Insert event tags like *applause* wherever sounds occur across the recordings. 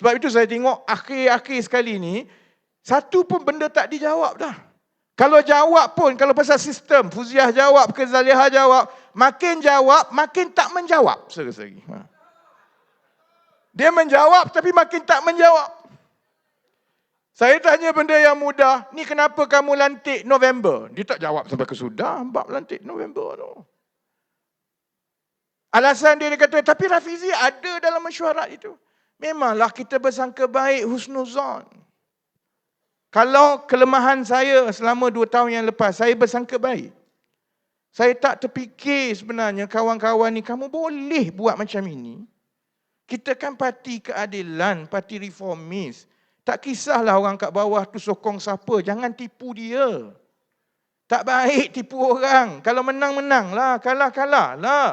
Sebab itu saya tengok akhir-akhir sekali ni, satu pun benda tak dijawab dah. Kalau jawab pun, kalau pasal sistem, Fuziah jawab ke Zaliha jawab, makin jawab, makin tak menjawab. Serius lagi. Ha. Dia menjawab tapi makin tak menjawab. Saya tanya benda yang mudah, ni kenapa kamu lantik November? Dia tak jawab sampai ke sudah, bab lantik November tu. Alasan dia, dia kata, tapi Rafizi ada dalam mesyuarat itu. Memanglah kita bersangka baik husnuzon. Kalau kelemahan saya selama dua tahun yang lepas, saya bersangka baik. Saya tak terfikir sebenarnya kawan-kawan ni, kamu boleh buat macam ini. Kita kan parti keadilan, parti reformis. Tak kisahlah orang kat bawah tu sokong siapa, jangan tipu dia. Tak baik tipu orang. Kalau menang, menang lah. Kalah, kalah lah.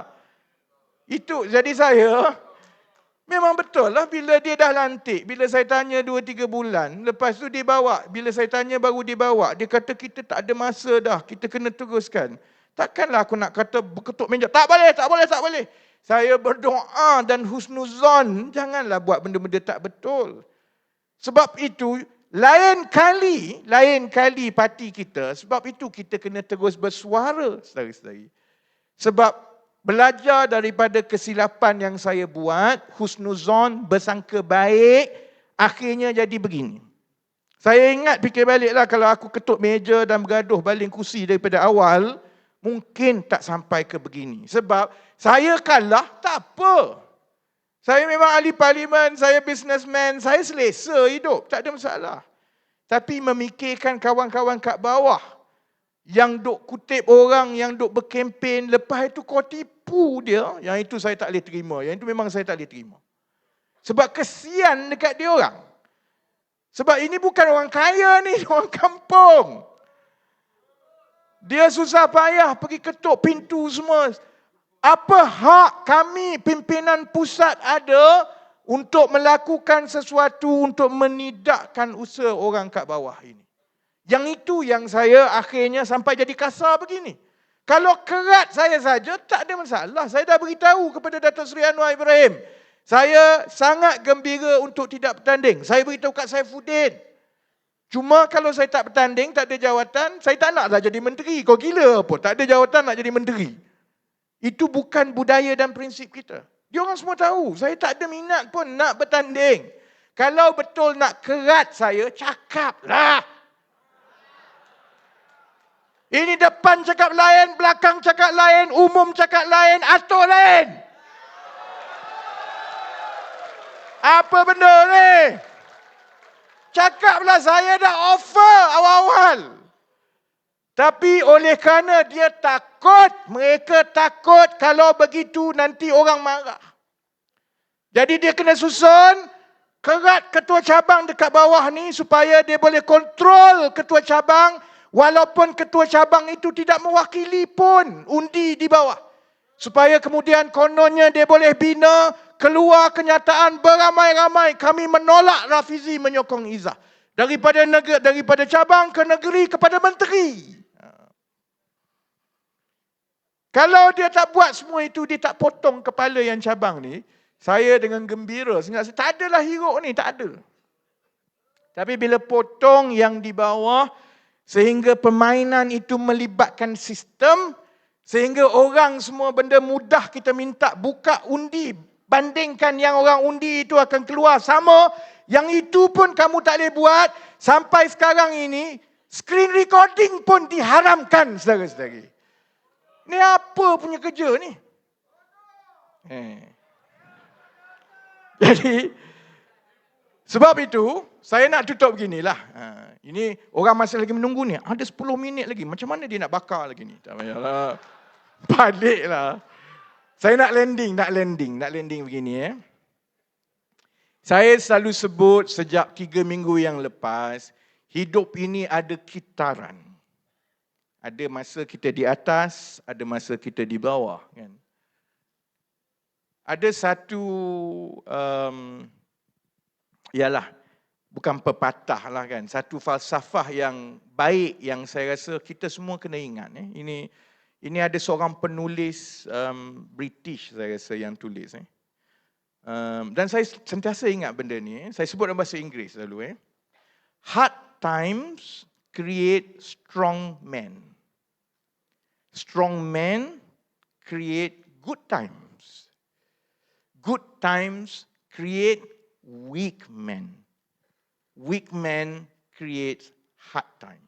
Itu jadi saya, Memang betul lah bila dia dah lantik, bila saya tanya 2-3 bulan, lepas tu dia bawa, bila saya tanya baru dia bawa, dia kata kita tak ada masa dah, kita kena teruskan. Takkanlah aku nak kata berketuk meja, tak boleh, tak boleh, tak boleh. Saya berdoa dan husnuzon, janganlah buat benda-benda tak betul. Sebab itu, lain kali, lain kali parti kita, sebab itu kita kena terus bersuara, saudara-saudari. Sebab belajar daripada kesilapan yang saya buat, husnuzon, bersangka baik, akhirnya jadi begini. Saya ingat fikir baliklah kalau aku ketuk meja dan bergaduh baling kursi daripada awal, mungkin tak sampai ke begini. Sebab saya kalah, tak apa. Saya memang ahli parlimen, saya businessman, saya selesa hidup, tak ada masalah. Tapi memikirkan kawan-kawan kat bawah, yang duk kutip orang yang duk berkempen lepas itu kau tipu dia yang itu saya tak boleh terima. Yang itu memang saya tak boleh terima. Sebab kesian dekat dia orang. Sebab ini bukan orang kaya ni *laughs* orang kampung. Dia susah payah pergi ketuk pintu semua. Apa hak kami pimpinan pusat ada untuk melakukan sesuatu untuk menidakkan usaha orang kat bawah ini? Yang itu yang saya akhirnya sampai jadi kasar begini. Kalau kerat saya saja, tak ada masalah. Saya dah beritahu kepada Datuk Seri Anwar Ibrahim. Saya sangat gembira untuk tidak bertanding. Saya beritahu kat Saifuddin. Cuma kalau saya tak bertanding, tak ada jawatan, saya tak naklah jadi menteri. Kau gila apa? Tak ada jawatan nak jadi menteri. Itu bukan budaya dan prinsip kita. Dia orang semua tahu. Saya tak ada minat pun nak bertanding. Kalau betul nak kerat saya, cakaplah. Ini depan cakap lain, belakang cakap lain, umum cakap lain, atur lain. Apa benda ni? Cakaplah saya dah offer awal-awal. Tapi oleh kerana dia takut, mereka takut kalau begitu nanti orang marah. Jadi dia kena susun kerat ketua cabang dekat bawah ni supaya dia boleh kontrol ketua cabang Walaupun ketua cabang itu tidak mewakili pun undi di bawah. Supaya kemudian kononnya dia boleh bina keluar kenyataan beramai-ramai kami menolak Rafizi menyokong Izzah. Daripada negeri, daripada cabang ke negeri kepada menteri. Kalau dia tak buat semua itu, dia tak potong kepala yang cabang ni, saya dengan gembira. Sehingga tak adalah hiruk ni, tak ada. Tapi bila potong yang di bawah, Sehingga permainan itu melibatkan sistem sehingga orang semua benda mudah kita minta buka undi bandingkan yang orang undi itu akan keluar sama yang itu pun kamu tak boleh buat sampai sekarang ini screen recording pun diharamkan saudara-saudari. Ni apa punya kerja ni? Eh. Jadi sebab itu saya nak tutup beginilah. Ha, ini orang masih lagi menunggu ni. Ada 10 minit lagi. Macam mana dia nak bakar lagi ni? Tak payahlah. Baliklah. *laughs* Saya nak landing, nak landing, nak landing begini eh. Saya selalu sebut sejak tiga minggu yang lepas, hidup ini ada kitaran. Ada masa kita di atas, ada masa kita di bawah. Kan? Ada satu, um, ialah bukan pepatah lah kan. Satu falsafah yang baik yang saya rasa kita semua kena ingat. Eh. Ini ini ada seorang penulis um, British saya rasa yang tulis. Eh. Um, dan saya sentiasa ingat benda ni. Saya sebut dalam bahasa Inggeris selalu. Eh. Hard times create strong men. Strong men create good times. Good times create weak men. Weak men create hard time.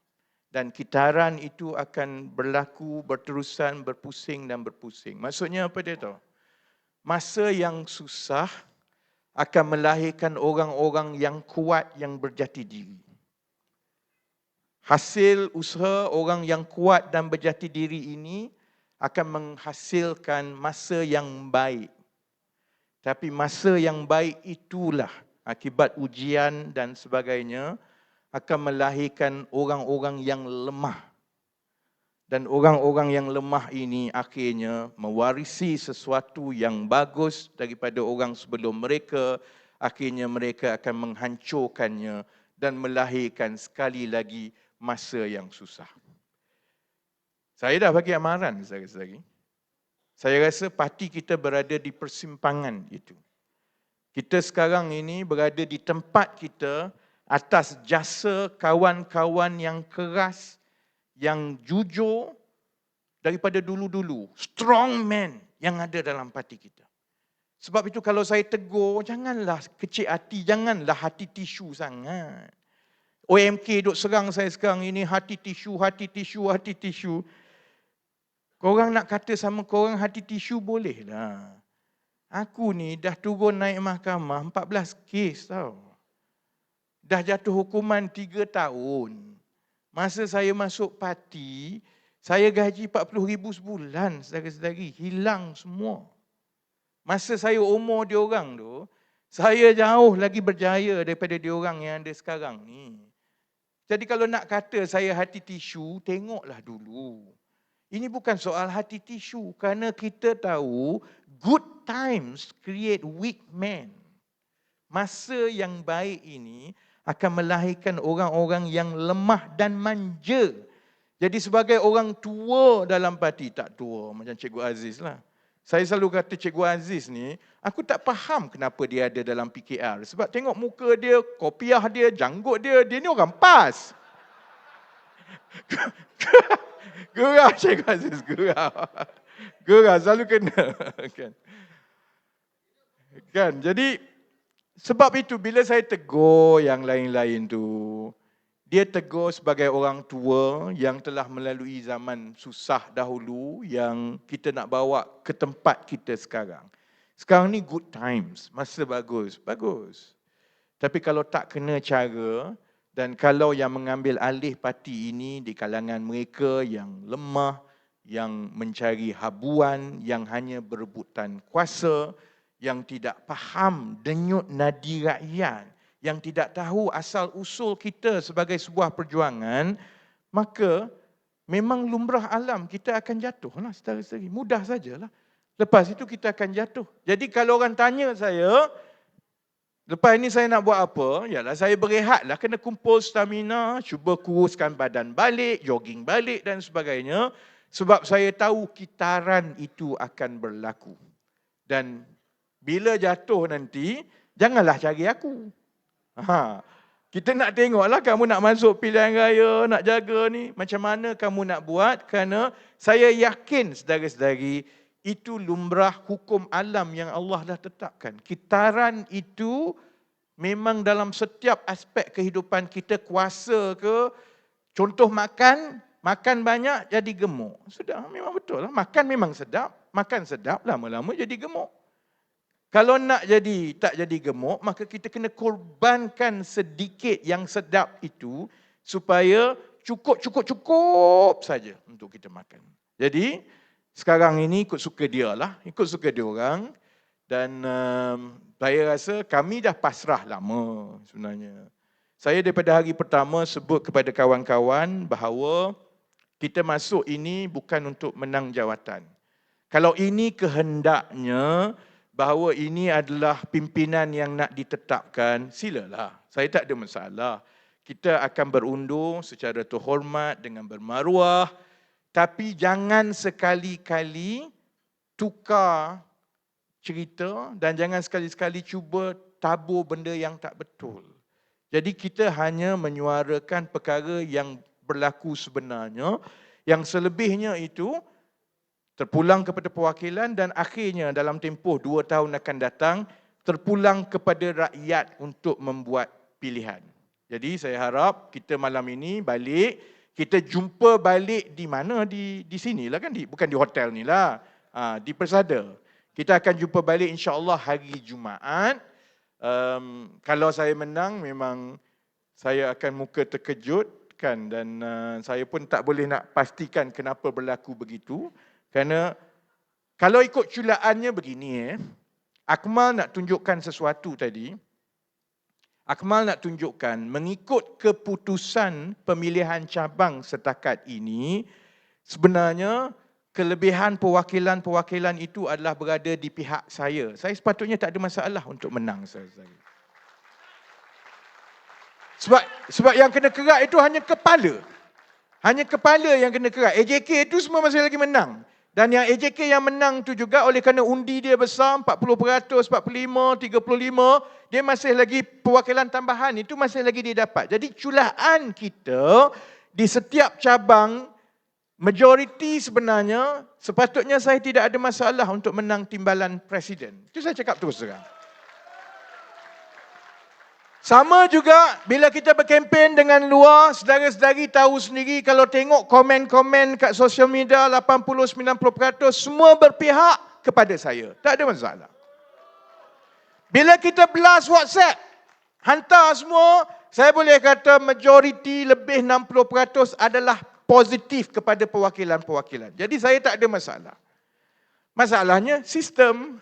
Dan kitaran itu akan berlaku, berterusan, berpusing dan berpusing. Maksudnya apa dia tahu? masa yang susah akan melahirkan orang-orang yang kuat yang berjati diri. Hasil usaha orang yang kuat dan berjati diri ini akan menghasilkan masa yang baik. Tapi masa yang baik itulah akibat ujian dan sebagainya akan melahirkan orang-orang yang lemah. Dan orang-orang yang lemah ini akhirnya mewarisi sesuatu yang bagus daripada orang sebelum mereka. Akhirnya mereka akan menghancurkannya dan melahirkan sekali lagi masa yang susah. Saya dah bagi amaran sekali-sekali saya rasa parti kita berada di persimpangan itu kita sekarang ini berada di tempat kita atas jasa kawan-kawan yang keras yang jujur daripada dulu-dulu. Strong man yang ada dalam parti kita. Sebab itu kalau saya tegur, janganlah kecil hati, janganlah hati tisu sangat. OMK duk serang saya sekarang ini, hati tisu, hati tisu, hati tisu. Korang nak kata sama korang hati tisu boleh lah. Aku ni dah turun naik mahkamah 14 kes tau. Dah jatuh hukuman 3 tahun. Masa saya masuk parti, saya gaji 40 ribu sebulan sedari-sedari. Hilang semua. Masa saya umur dia orang tu, saya jauh lagi berjaya daripada dia orang yang ada sekarang ni. Jadi kalau nak kata saya hati tisu, tengoklah dulu. Ini bukan soal hati tisu kerana kita tahu good times create weak men. Masa yang baik ini akan melahirkan orang-orang yang lemah dan manja. Jadi sebagai orang tua dalam parti, tak tua macam Cikgu Aziz lah. Saya selalu kata Cikgu Aziz ni, aku tak faham kenapa dia ada dalam PKR. Sebab tengok muka dia, kopiah dia, janggut dia, dia ni orang pas. *laughs* Gerah Cikgu Aziz, gerah. Gerah, selalu kena. *laughs* kan. kan, jadi sebab itu bila saya tegur yang lain-lain tu, dia tegur sebagai orang tua yang telah melalui zaman susah dahulu yang kita nak bawa ke tempat kita sekarang. Sekarang ni good times, masa bagus, bagus. Tapi kalau tak kena cara dan kalau yang mengambil alih parti ini di kalangan mereka yang lemah, yang mencari habuan, yang hanya berebutan kuasa, yang tidak faham denyut nadi rakyat, yang tidak tahu asal usul kita sebagai sebuah perjuangan, maka memang lumrah alam kita akan jatuh lah setara-setara. Mudah sajalah. Lepas itu kita akan jatuh. Jadi kalau orang tanya saya, lepas ini saya nak buat apa? Yalah saya berehatlah, kena kumpul stamina, cuba kuruskan badan balik, jogging balik dan sebagainya. Sebab saya tahu kitaran itu akan berlaku. Dan bila jatuh nanti, janganlah cari aku. Ha. Kita nak tengoklah kamu nak masuk pilihan raya, nak jaga ni. Macam mana kamu nak buat? Kerana saya yakin sedari-sedari itu lumrah hukum alam yang Allah dah tetapkan. Kitaran itu memang dalam setiap aspek kehidupan kita kuasa ke. Contoh makan, makan banyak jadi gemuk. Sudah, memang betul lah. Makan memang sedap. Makan sedap, lama-lama jadi gemuk. Kalau nak jadi tak jadi gemuk, maka kita kena korbankan sedikit yang sedap itu supaya cukup-cukup-cukup saja untuk kita makan. Jadi sekarang ini ikut suka dia lah, ikut suka dia orang. Dan um, saya rasa kami dah pasrah lama sebenarnya. Saya daripada hari pertama sebut kepada kawan-kawan bahawa kita masuk ini bukan untuk menang jawatan. Kalau ini kehendaknya, bahawa ini adalah pimpinan yang nak ditetapkan, silalah. Saya tak ada masalah. Kita akan berundur secara terhormat dengan bermaruah. Tapi jangan sekali-kali tukar cerita dan jangan sekali-sekali cuba tabur benda yang tak betul. Jadi kita hanya menyuarakan perkara yang berlaku sebenarnya yang selebihnya itu terpulang kepada perwakilan dan akhirnya dalam tempoh dua tahun akan datang terpulang kepada rakyat untuk membuat pilihan. Jadi saya harap kita malam ini balik, kita jumpa balik di mana? Di di sini lah kan, di, bukan di hotel ni lah. Ha, di Persada. Kita akan jumpa balik insyaAllah hari Jumaat. Um, kalau saya menang memang saya akan muka terkejut kan dan uh, saya pun tak boleh nak pastikan kenapa berlaku begitu kerana kalau ikut culaannya begini eh Akmal nak tunjukkan sesuatu tadi Akmal nak tunjukkan mengikut keputusan pemilihan cabang setakat ini sebenarnya kelebihan perwakilan-perwakilan itu adalah berada di pihak saya. Saya sepatutnya tak ada masalah untuk menang saya. Sebab sebab yang kena kerak itu hanya kepala. Hanya kepala yang kena kerak. AJK itu semua masih lagi menang. Dan yang AJK yang menang tu juga oleh kerana undi dia besar 40%, 45, 35, dia masih lagi perwakilan tambahan itu masih lagi dia dapat. Jadi culahan kita di setiap cabang majoriti sebenarnya sepatutnya saya tidak ada masalah untuk menang timbalan presiden. Itu saya cakap terus terang. Sama juga bila kita berkempen dengan luar, sedara-sedari tahu sendiri kalau tengok komen-komen kat sosial media 80-90% semua berpihak kepada saya. Tak ada masalah. Bila kita belas WhatsApp, hantar semua, saya boleh kata majoriti lebih 60% adalah positif kepada perwakilan-perwakilan. Jadi saya tak ada masalah. Masalahnya sistem.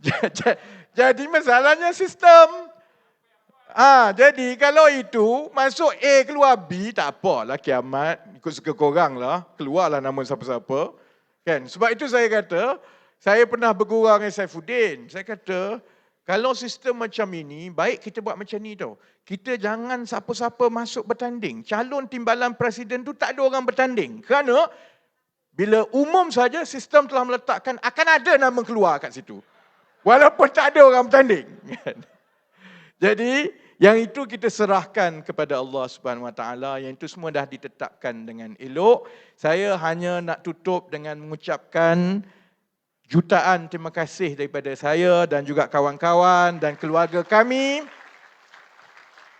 *laughs* Jadi masalahnya sistem. Ah, ha, jadi kalau itu masuk A keluar B tak apalah kiamat. Ikut suka korang lah. Keluarlah nama siapa-siapa. Kan? Sebab itu saya kata saya pernah bergurau dengan Saifuddin. Saya kata kalau sistem macam ini baik kita buat macam ni tau. Kita jangan siapa-siapa masuk bertanding. Calon timbalan presiden tu tak ada orang bertanding. Kerana bila umum saja sistem telah meletakkan akan ada nama keluar kat situ Walaupun tak ada orang bertanding. *laughs* Jadi, yang itu kita serahkan kepada Allah Subhanahu Wa Taala. Yang itu semua dah ditetapkan dengan elok. Saya hanya nak tutup dengan mengucapkan jutaan terima kasih daripada saya dan juga kawan-kawan dan keluarga kami.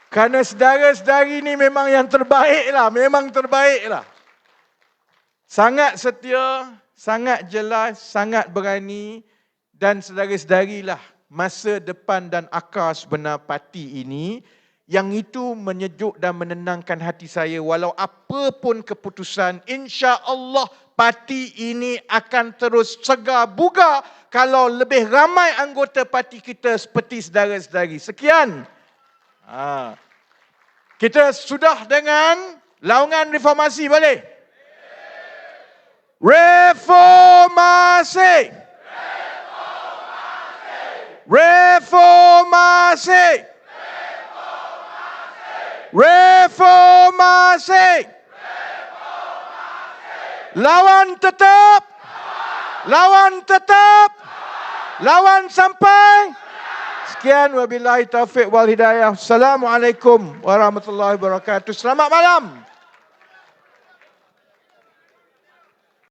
Kerana sedara-sedari ini memang yang terbaik lah. Memang terbaik lah. Sangat setia, sangat jelas, sangat berani dan sedari-sedarilah masa depan dan akar sebenar parti ini yang itu menyejuk dan menenangkan hati saya walau apa pun keputusan insya-Allah parti ini akan terus segar buga kalau lebih ramai anggota parti kita seperti saudara-saudari. Sekian. Ha. Kita sudah dengan laungan reformasi boleh? Reformasi. Reformasi. Reformasi. Lawan tetap. Lawan tetap. Lawan sampai. Sekian wabillahi taufik wal hidayah. Assalamualaikum warahmatullahi wabarakatuh. Selamat malam.